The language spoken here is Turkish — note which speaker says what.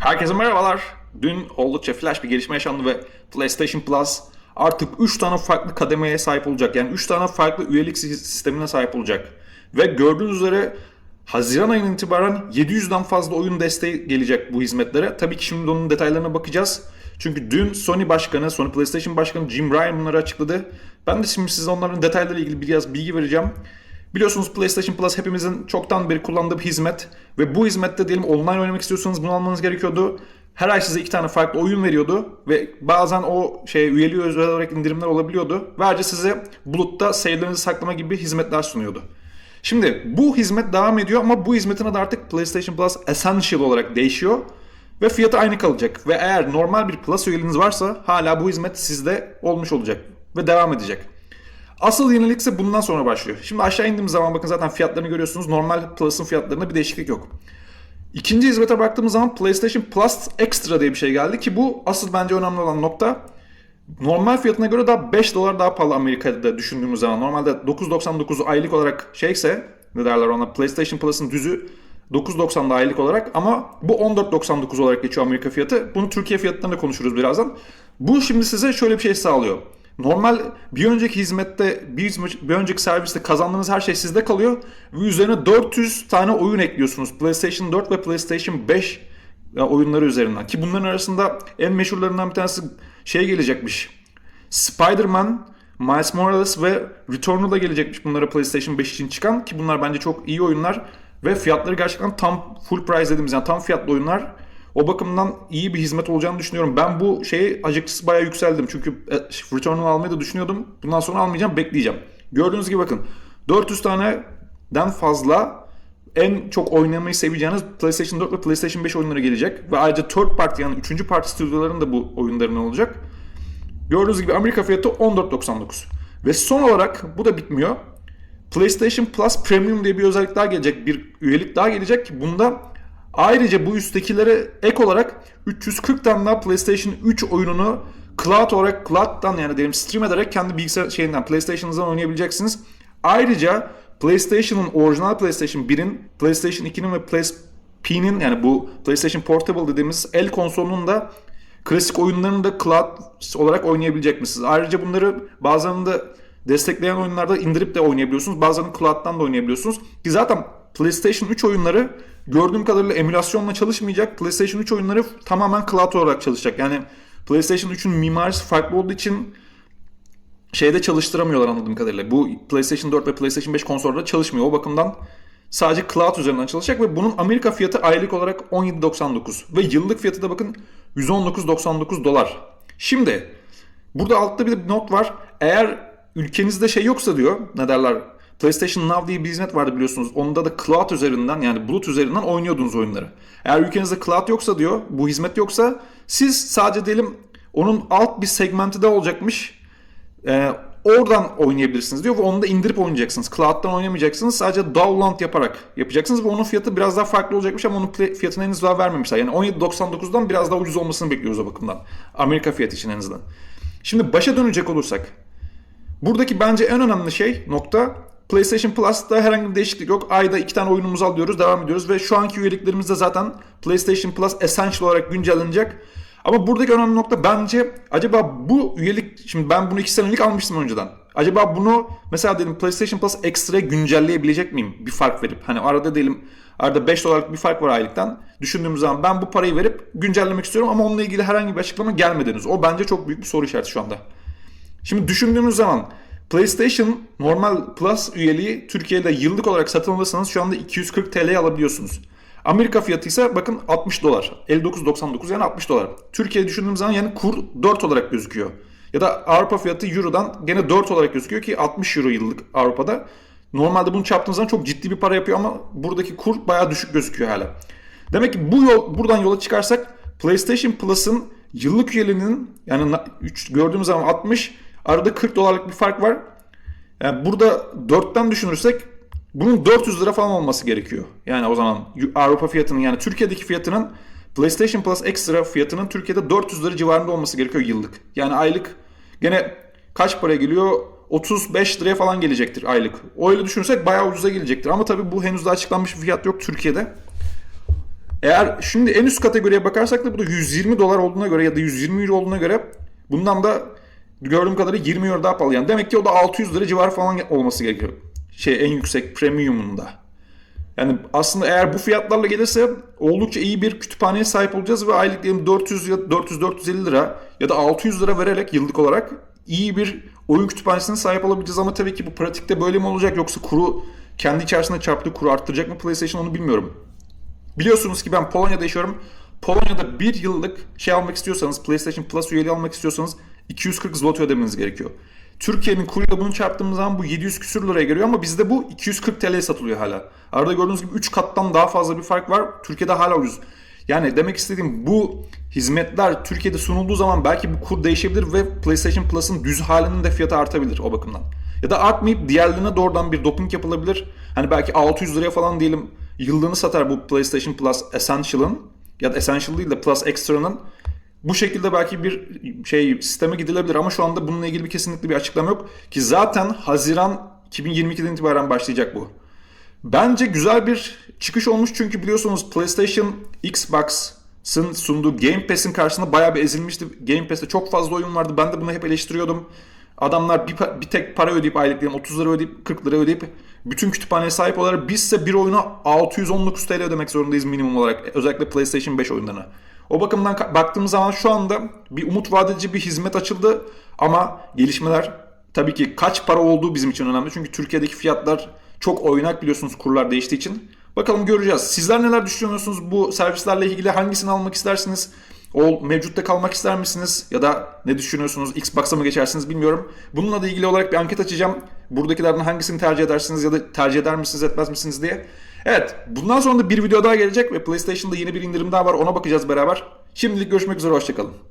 Speaker 1: Herkese merhabalar. Dün oldukça flash bir gelişme yaşandı ve PlayStation Plus artık 3 tane farklı kademeye sahip olacak. Yani 3 tane farklı üyelik sistemine sahip olacak. Ve gördüğünüz üzere Haziran ayının itibaren 700'den fazla oyun desteği gelecek bu hizmetlere. Tabii ki şimdi onun detaylarına bakacağız. Çünkü dün Sony Başkanı, Sony PlayStation Başkanı Jim Ryan bunları açıkladı. Ben de şimdi size onların detaylarıyla ilgili biraz bilgi vereceğim. Biliyorsunuz PlayStation Plus hepimizin çoktan beri kullandığı bir hizmet ve bu hizmette diyelim online oynamak istiyorsanız bunu almanız gerekiyordu. Her ay size iki tane farklı oyun veriyordu ve bazen o şey üyeliği özel olarak indirimler olabiliyordu. Ve ayrıca size bulutta save'lerinizi saklama gibi hizmetler sunuyordu. Şimdi bu hizmet devam ediyor ama bu hizmetin adı artık PlayStation Plus Essential olarak değişiyor ve fiyatı aynı kalacak. Ve eğer normal bir Plus üyeliğiniz varsa hala bu hizmet sizde olmuş olacak ve devam edecek. Asıl yenilik ise bundan sonra başlıyor. Şimdi aşağı indiğimiz zaman bakın zaten fiyatlarını görüyorsunuz. Normal Plus'ın fiyatlarında bir değişiklik yok. İkinci hizmete baktığımız zaman PlayStation Plus Extra diye bir şey geldi ki bu asıl bence önemli olan nokta. Normal fiyatına göre daha 5 dolar daha pahalı Amerika'da düşündüğümüz zaman. Normalde 9.99 aylık olarak şeyse ne derler ona PlayStation Plus'ın düzü 9.90'da aylık olarak ama bu 14.99 olarak geçiyor Amerika fiyatı. Bunu Türkiye fiyatlarında konuşuruz birazdan. Bu şimdi size şöyle bir şey sağlıyor. Normal bir önceki hizmette, bir, bir önceki serviste kazandığınız her şey sizde kalıyor ve üzerine 400 tane oyun ekliyorsunuz. PlayStation 4 ve PlayStation 5 oyunları üzerinden. Ki bunların arasında en meşhurlarından bir tanesi şey gelecekmiş. Spider-Man, Miles Morales ve Returnal da gelecekmiş bunlara PlayStation 5 için çıkan ki bunlar bence çok iyi oyunlar ve fiyatları gerçekten tam full price dediğimiz yani tam fiyatlı oyunlar. O bakımdan iyi bir hizmet olacağını düşünüyorum. Ben bu şeyi açıkçası bayağı yükseldim. Çünkü e, Returnal almayı da düşünüyordum. Bundan sonra almayacağım, bekleyeceğim. Gördüğünüz gibi bakın 400 taneden fazla en çok oynamayı seveceğiniz PlayStation 4 ve PlayStation 5 oyunları gelecek. Ve ayrıca third party yani 3. parti stüdyoların da bu oyunların olacak. Gördüğünüz gibi Amerika fiyatı 14.99. Ve son olarak bu da bitmiyor. PlayStation Plus Premium diye bir özellik daha gelecek. Bir üyelik daha gelecek bunda ayrıca bu üsttekilere ek olarak 340 tane PlayStation 3 oyununu cloud olarak cloud'dan yani diyelim stream ederek kendi bilgisayar şeyinden PlayStation'ınızdan oynayabileceksiniz. Ayrıca PlayStation'ın orijinal PlayStation 1'in, PlayStation 2'nin ve PSP'nin yani bu PlayStation Portable dediğimiz el konsolunun da klasik oyunlarını da cloud olarak oynayabilecek misiniz? Ayrıca bunları bazılarında destekleyen oyunlarda indirip de oynayabiliyorsunuz. Bazılarını cloud'dan da oynayabiliyorsunuz. Ki zaten PlayStation 3 oyunları gördüğüm kadarıyla emülasyonla çalışmayacak. PlayStation 3 oyunları tamamen cloud olarak çalışacak. Yani PlayStation 3'ün mimarisi farklı olduğu için şeyde çalıştıramıyorlar anladığım kadarıyla. Bu PlayStation 4 ve PlayStation 5 konsollarda çalışmıyor. O bakımdan sadece cloud üzerinden çalışacak ve bunun Amerika fiyatı aylık olarak 17.99 ve yıllık fiyatı da bakın 119.99 dolar. Şimdi burada altta bir not var. Eğer ülkenizde şey yoksa diyor ne derler PlayStation Now diye bir hizmet vardı biliyorsunuz. Onda da cloud üzerinden yani bulut üzerinden oynuyordunuz oyunları. Eğer ülkenizde cloud yoksa diyor bu hizmet yoksa siz sadece diyelim onun alt bir segmenti de olacakmış. Ee, oradan oynayabilirsiniz diyor ve onu da indirip oynayacaksınız. Cloud'dan oynamayacaksınız. Sadece download yaparak yapacaksınız ve onun fiyatı biraz daha farklı olacakmış ama onun fiyatını henüz daha vermemişler. Yani 17.99'dan biraz daha ucuz olmasını bekliyoruz o bakımdan. Amerika fiyatı için en azından. Şimdi başa dönecek olursak. Buradaki bence en önemli şey nokta PlayStation Plus'ta herhangi bir değişiklik yok. Ayda iki tane oyunumuzu alıyoruz, devam ediyoruz ve şu anki üyeliklerimizde zaten PlayStation Plus Essential olarak güncellenecek. Ama buradaki önemli nokta bence acaba bu üyelik, şimdi ben bunu iki senelik almıştım önceden. Acaba bunu mesela dedim PlayStation Plus Extra güncelleyebilecek miyim? Bir fark verip. Hani arada diyelim arada 5 dolarlık bir fark var aylıktan. Düşündüğümüz zaman ben bu parayı verip güncellemek istiyorum ama onunla ilgili herhangi bir açıklama gelmedi henüz. O bence çok büyük bir soru işareti şu anda. Şimdi düşündüğümüz zaman PlayStation normal Plus üyeliği Türkiye'de yıllık olarak satın alırsanız şu anda 240 TL'ye alabiliyorsunuz. Amerika fiyatı ise bakın 60 dolar. 59.99 yani 60 dolar. Türkiye düşündüğümüz zaman yani kur 4 olarak gözüküyor. Ya da Avrupa fiyatı Euro'dan gene 4 olarak gözüküyor ki 60 Euro yıllık Avrupa'da. Normalde bunu çarptığınız zaman çok ciddi bir para yapıyor ama buradaki kur bayağı düşük gözüküyor hala. Demek ki bu yol buradan yola çıkarsak PlayStation Plus'ın yıllık üyeliğinin yani gördüğümüz zaman 60 arada 40 dolarlık bir fark var. Yani burada 4'ten düşünürsek bunun 400 lira falan olması gerekiyor. Yani o zaman Avrupa fiyatının yani Türkiye'deki fiyatının PlayStation Plus Extra fiyatının Türkiye'de 400 lira civarında olması gerekiyor yıllık. Yani aylık gene kaç para geliyor? 35 liraya falan gelecektir aylık. Öyle düşünürsek bayağı ucuza gelecektir. Ama tabii bu henüz de açıklanmış bir fiyat yok Türkiye'de. Eğer şimdi en üst kategoriye bakarsak da bu da 120 dolar olduğuna göre ya da 120 euro olduğuna göre bundan da gördüğüm kadarıyla 20 euro daha pahalı. Yani demek ki o da 600 lira civarı falan olması gerekiyor. Şey en yüksek premiumunda. Yani aslında eğer bu fiyatlarla gelirse oldukça iyi bir kütüphaneye sahip olacağız ve aylık diyelim 400 ya 400-450 lira ya da 600 lira vererek yıllık olarak iyi bir oyun kütüphanesine sahip olabileceğiz ama tabii ki bu pratikte böyle mi olacak yoksa kuru kendi içerisinde çarptığı kuru arttıracak mı PlayStation onu bilmiyorum. Biliyorsunuz ki ben Polonya'da yaşıyorum. Polonya'da bir yıllık şey almak istiyorsanız, PlayStation Plus üyeliği almak istiyorsanız 240 zloty ödemeniz gerekiyor. Türkiye'nin kuruyla bunu çarptığımız zaman bu 700 küsür liraya geliyor ama bizde bu 240 TL'ye satılıyor hala. Arada gördüğünüz gibi 3 kattan daha fazla bir fark var. Türkiye'de hala ucuz. Yani demek istediğim bu hizmetler Türkiye'de sunulduğu zaman belki bu kur değişebilir ve PlayStation Plus'ın düz halinin de fiyatı artabilir o bakımdan. Ya da artmayıp diğerlerine doğrudan bir doping yapılabilir. Hani belki 600 liraya falan diyelim yıllığını satar bu PlayStation Plus Essential'ın ya da Essential değil de Plus Extra'nın. Bu şekilde belki bir şey sisteme gidilebilir ama şu anda bununla ilgili bir kesinlikle bir açıklama yok. Ki zaten Haziran 2022'den itibaren başlayacak bu. Bence güzel bir çıkış olmuş çünkü biliyorsunuz PlayStation, Xbox'ın sunduğu Game Pass'in karşısında bayağı bir ezilmişti. Game Pass'te çok fazla oyun vardı. Ben de bunu hep eleştiriyordum. Adamlar bir, bir tek para ödeyip aylık diyelim 30 lira ödeyip 40 lira ödeyip bütün kütüphaneye sahip olarak bizse bir oyuna 619 TL ödemek zorundayız minimum olarak. Özellikle PlayStation 5 oyunlarına. O bakımdan baktığımız zaman şu anda bir umut vadedici bir hizmet açıldı ama gelişmeler tabii ki kaç para olduğu bizim için önemli. Çünkü Türkiye'deki fiyatlar çok oynak biliyorsunuz kurlar değiştiği için. Bakalım göreceğiz. Sizler neler düşünüyorsunuz bu servislerle ilgili? Hangisini almak istersiniz? O mevcutta kalmak ister misiniz? Ya da ne düşünüyorsunuz? Xbox'a mı geçersiniz bilmiyorum. Bununla da ilgili olarak bir anket açacağım. Buradakilerden hangisini tercih edersiniz ya da tercih eder misiniz etmez misiniz diye. Evet bundan sonra da bir video daha gelecek ve PlayStation'da yeni bir indirim daha var ona bakacağız beraber. Şimdilik görüşmek üzere hoşçakalın.